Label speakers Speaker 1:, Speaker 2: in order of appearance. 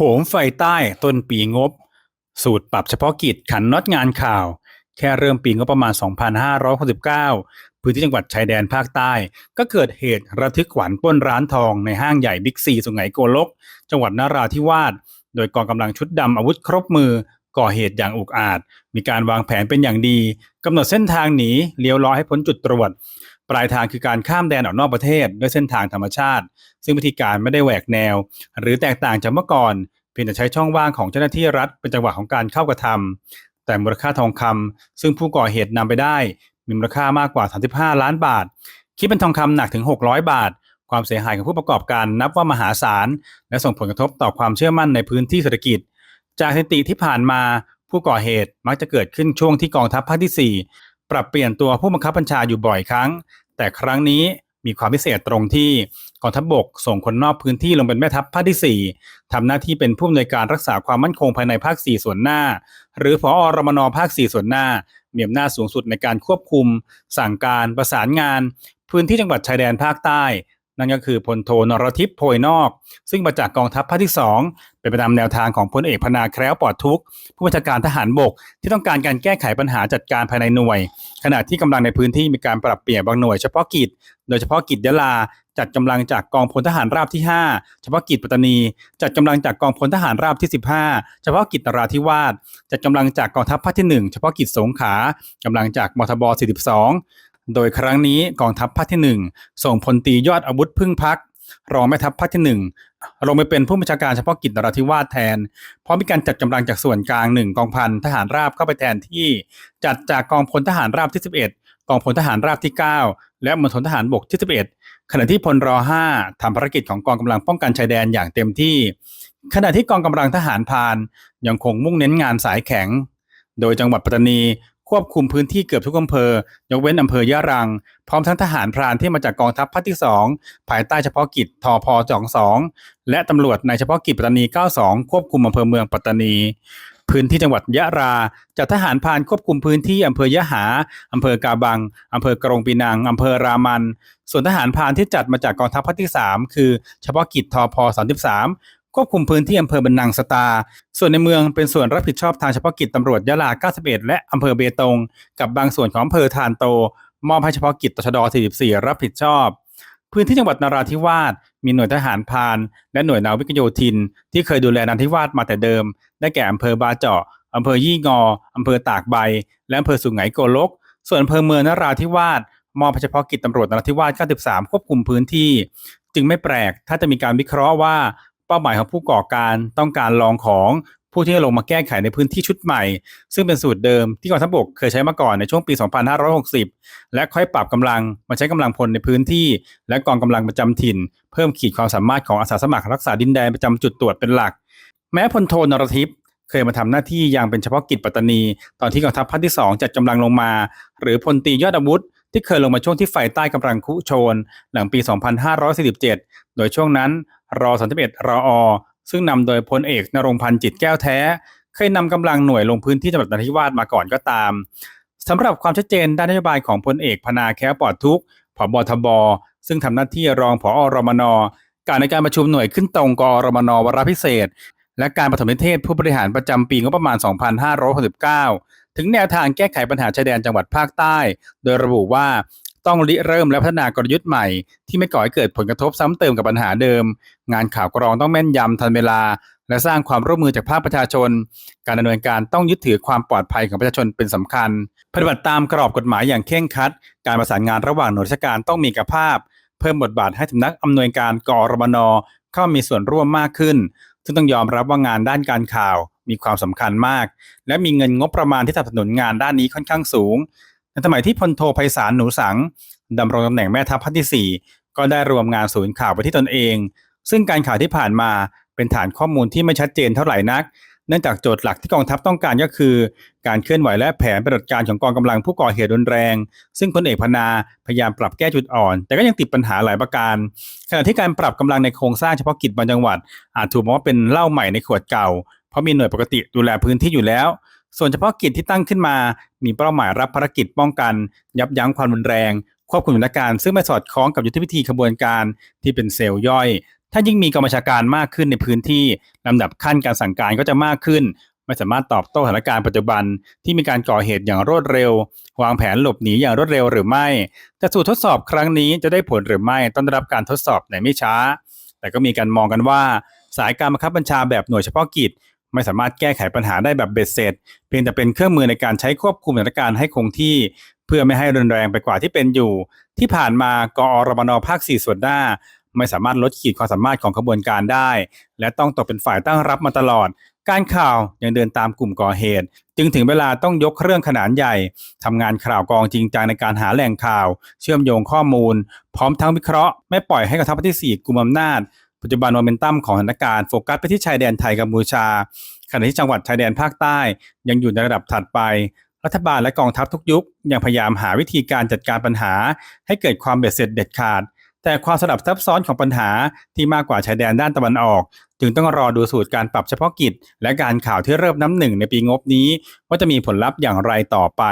Speaker 1: หมไฟใต้ต้นปีงบ สูตรปรับเฉพาะกิจขันน็อตงานข่าว แค่เริ่มปีงบประมาณ 2569 พื้นที่จังหวัดชายแดนภาคใต้ ก็เกิดเหตุระทึกขวัญป้นร้านทองในห้างใหญ่บิ๊กซีสุไหงโกลก จังหวัดนราธิวาสโดยกองกำลังชุดดำอาวุธครบมือ ก่อเหตุอย่างอุกอาจ มีการวางแผนเป็นอย่างดีกำหนดเส้นทางหนีเลี้ยวล้อให้พ้นจุดตรวจ ปลายทางคือการข้ามแดนออกนอกประเทศด้วยเส้นทางธรรมชาติ ซึ่งวิธีการไม่ได้แหวกแนว หรือแตกต่างจากเมื่อก่อน เพียงแต่ใช้ช่องว่างของเจ้าหน้าที่รัฐเป็นจังหวะของการเข้ากระทำแต่มูลค่าทองคำซึ่งผู้ก่อเหตุนำไปได้ มีมูลค่ามากกว่า 35 ล้านบาท คิดเป็นทองคำหนักถึง 600 บาท ความเสียหายของผู้ประกอบการนับว่ามหาศาล และส่งผลกระทบต่อความเชื่อมั่นในพื้นที่เศรษฐกิจ จากสถิติที่ผ่านมาผู้ก่อเหตุมักจะเกิดขึ้นช่วงที่กองทัพภาคที่ 4 ปรับเปลี่ยนตัวผู้บังคับบัญชาอยู่บ่อยครั้ง แต่ครั้งนี้มีความพิเศษตรงที่กองทัพบกส่งคนนอกพื้นที่ลงเป็นแม่ทัพภาคที่ 4ทำหน้าที่เป็นผู้อำนวยการรักษาความมั่นคงภายในภาค 4 ส่วนหน้า หรือพอรมนภาค 4 ส่วนหน้า มีอำนาจสูงสุดในการควบคุม สั่งการประสานงาน พื้นที่จังหวัดชายแดนภาคใต้ นั่นก็คือพลโทนรทิพย์โพยนอก ซึ่งมาจากกองทัพภาคที่ 2 เป็นไปตามแนวทางของพลเอกพนาแคล้วปลอดทุกผู้บัญชาการทหารบก ที่ต้องการการแก้ไขปัญหาจัดการภายในหน่วย ขณะที่กำลังในพื้นที่มีการปรับเปลี่ยนบางหน่วยเฉพาะกิจ โดยเฉพาะกิจยะลาจัดกำลังจากกองพลทหารราบที่ 5 เฉพาะกิจปัตตานี จัดกำลังจากกองพลทหารราบที่ 15 เฉพาะกิจนราธิวาสจัดกำลังจากกองทัพภาคที่ 1 เฉพาะกิจสงขลากำลังจากมทบ 42 โดยครั้งนี้กองทัพภาคที่ 1 ส่งพลตียอดอาวุธพึ่งพัก รองแม่ทัพภาคที่ 1 ลงไปเป็นผู้บัญชาการเฉพาะกิจนราธิวาสแทน เพราะมีการจัดกำลังจากส่วนกลาง 1 กองพันทหารราบเข้าไปแทนที่ จัดจากกองพลทหารราบที่ 11 กองพลทหารราบที่ 9 และมณฑลทหารบกที่ 11 ขณะที่พลรอ5ทำภารกิจของกองกำลังป้องกันชายแดนอย่างเต็มที่ ขณะที่กองกำลังทหารพานยังคงมุ่งเน้นงานสายแข็ง โดยจังหวัดปัตตานี ควบคุมพื้นที่เกือบทุกอำเภอ ยกเว้นอำเภอยะรัง พร้อมทั้งทหารพรานที่มาจากกองทัพภาคที่ 2 ภายใต้เฉพาะกิจทอพจองสองและตำรวจในเฉพาะกิจปัตตานี 92 ควบคุมอำเภอเมืองปัตตานี พื้นที่จังหวัดยะราจัดทหารพรานควบคุมพื้นที่อำเภอยะหาอำเภอกาบังอำเภอกรงปีนังอำเภอรามัน ส่วนทหารพรานที่จัดมาจากกองทัพภาคที่ 3 คือ เฉพาะกิจทอพ33 ควบคุมพื้นที่อำเภอบันนังสตา ส่วนในเมืองเป็นส่วนรับผิดชอบทางเฉพาะกิจตำรวจยะลา 91 และอำเภอเบตง กับบางส่วนของอำเภอทานโต มอบให้เฉพาะกิจตชด 44 รับผิดชอบ พื้นที่จังหวัดนราธิวาสมีหน่วยทหารพาน และหน่วยนาวิกโยธิน ที่เคยดูแลนราธิวาสมาแต่เดิม ได้แก่อำเภอบาเจาะอำเภอยี่งออำเภอตากใบ และอำเภอสุงไหงโกลก ส่วนอำเภอเมืองนราธิวาสมอบเฉพาะกิจตำรวจนราธิวาส 93 ควบคุมพื้นที่ จึงไม่แปลกถ้าจะมีการวิเคราะห์ว่า เป้าหมายของผู้ก่อการต้องการลองของผู้ที่จะลงมาแก้ไขในพื้นที่ชุดใหม่ ซึ่งเป็นสูตรเดิมที่กองทัพบกเคยใช้มาก่อนในช่วงปี 2560 และค่อยปรับกำลังมาใช้กำลังพลในพื้นที่ และกองกำลังประจำถิ่น เพิ่มขีดความสามารถของอาสาสมัครรักษาดินแดนประจำจุดตรวจเป็นหลัก แม้พลโทนรทิพย์เคยมาทำหน้าที่อย่างเป็นเฉพาะกิจปัตตานี ตอนที่กองทัพภาคที่ 2 จัดกำลังลงมา หรือพลตียอดอาวุธ ที่เคยลงมาช่วงที่ไฟใต้กำลังคุโชน หลังปี 2547 โดยช่วงนั้นรอ31รออซึ่งนำโดยพลเอกนรงพันธ์จิตแก้วแท้ เคยนำกำลังหน่วยลงพื้นที่จังหวัดนราธิวาสมาก่อนก็ตามสำหรับความชัดเจนด้านนโยบายของพลเอกพนาแค้วปลอดทุกผบทบ ซึ่งทำหน้าที่รองผอรมนการในการประชุมหน่วยขึ้นตรงกอรมนวาระพิเศษ และการปฐมนิเทศผู้บริหารประจำปีงบประมาณ 2569ถึงแนวทางแก้ไขปัญหาชายแดนจังหวัดภาคใต้ โดยระบุว่าต้องริเริ่มและพัฒนากลยุทธ์ใหม่ ที่ไม่ก่อให้เกิดผลกระทบซ้ำเติมกับปัญหาเดิม งานข่าวกรองต้องแม่นยำทันเวลา และสร้างความร่วมมือจากภาคประชาชน การดำเนินการต้องยึดถือความปลอดภัยของประชาชนเป็นสำคัญ ปฏิบัติตามกรอบกฎหมายอย่างเคร่งครัด การประสานงานระหว่างหน่วยราชการต้องมีกภาพ เพิ่มบทบาทให้สำนักอำนวยการกอรมนเข้ามีส่วนร่วมมากขึ้น ซึ่งต้องยอมรับว่างานด้านการข่าว มีความสำคัญมาก และมีเงินงบประมาณที่สนับสนุนงานด้านนี้ค่อนข้างสูง ในสมัยที่พลโทไพศาลหนูสังดำรงตำแหน่งแม่ทัพภาคที่ 4 ก็ได้รวมงานศูนย์ข่าวไปที่ตนเอง ซึ่งการข่าวที่ผ่านมาเป็นฐานข้อมูลที่ไม่ชัดเจนเท่าไหร่นัก เนื่องจากโจทย์หลักที่กองทัพต้องการก็คือ การเคลื่อนไหวและแผนปฏิบัติการของกองกำลังผู้ก่อเหตุรุนแรง ซึ่งพลเอกพนาพยายามปรับแก้จุดอ่อน แต่ก็ยังติดปัญหาหลายประการ ขณะที่การปรับกำลังในโครงสร้างเฉพาะกิจบางจังหวัด อาจถูกมองว่าเป็นเหล้าใหม่ในขวดเก่า เพราะมีหน่วยปกติดูแลพื้นที่อยู่แล้ว ส่วนเฉพาะกิจที่ตั้งขึ้นมา มีเป้าหมายรับภารกิจป้องกัน ยับยั้งความรุนแรง ควบคุมสถานการณ์ซึ่งไม่สอดคล้องกับยุทธวิธีขบวนการที่เป็นเซลล์ย่อย ถ้ายิ่งมีกองบัญชาการมากขึ้นในพื้นที่ลำดับขั้นการสั่งการก็จะมากขึ้นไม่สามารถตอบโต้สถานการณ์ปัจจุบันที่มีการก่อเหตุอย่างรวดเร็ว วางแผนหลบหนีอย่างรวดเร็วหรือไม่ แต่สูตรทดสอบครั้งนี้จะได้ผลหรือไม่ต้องได้รับการทดสอบในไม่ช้า แต่ก็มีการมองกันว่า สายการบังคับบัญชาแบบหน่วยเฉพาะกิจ ไม่สามารถแก้ไขปัญหาได้แบบเบ็ดเสร็จ เพียงแต่เป็นเครื่องมือในการใช้ควบคุมสถานการณ์ให้คงที่ เพื่อไม่ให้รุนแรงไปกว่าที่เป็นอยู่ ที่ผ่านมากอรมนภาค 4 ส่วนหน้า ไม่สามารถลดขีดความสามารถของขบวนการได้ และต้องตกเป็นฝ่ายตั้งรับมาตลอด การข่าวยังเดินตามกลุ่มก่อเหตุ จึงถึงเวลาต้องยกเครื่องขนาดใหญ่ทำงานข่าวกองจริงจังในการหาแหล่งข่าว เชื่อมโยงข้อมูล พร้อมทั้งวิเคราะห์ไม่ปล่อยให้กองทัพภาคที่ 4กุมอำนาจ ปัจจุบันโมเมนตัมของสถานการณ์โฟกัสไปที่ชายแดนไทยกัมพูชา ขณะที่จังหวัดชายแดนภาคใต้ ยังอยู่ในระดับถัดไป รัฐบาลและกองทัพทุกยุค ยังพยายามหาวิธีการจัดการปัญหา ให้เกิดความเบ็ดเสร็จเด็ดขาด แต่ความสลับซับซ้อนของปัญหาที่มากกว่าชายแดนด้านตะวันออก จึงต้องรอดูสูตรการปรับเฉพาะกิจ และการข่าวที่เริ่มน้ำหนึ่งในปีงบนี้ ว่าจะมีผลลัพธ์อย่างไรต่อไป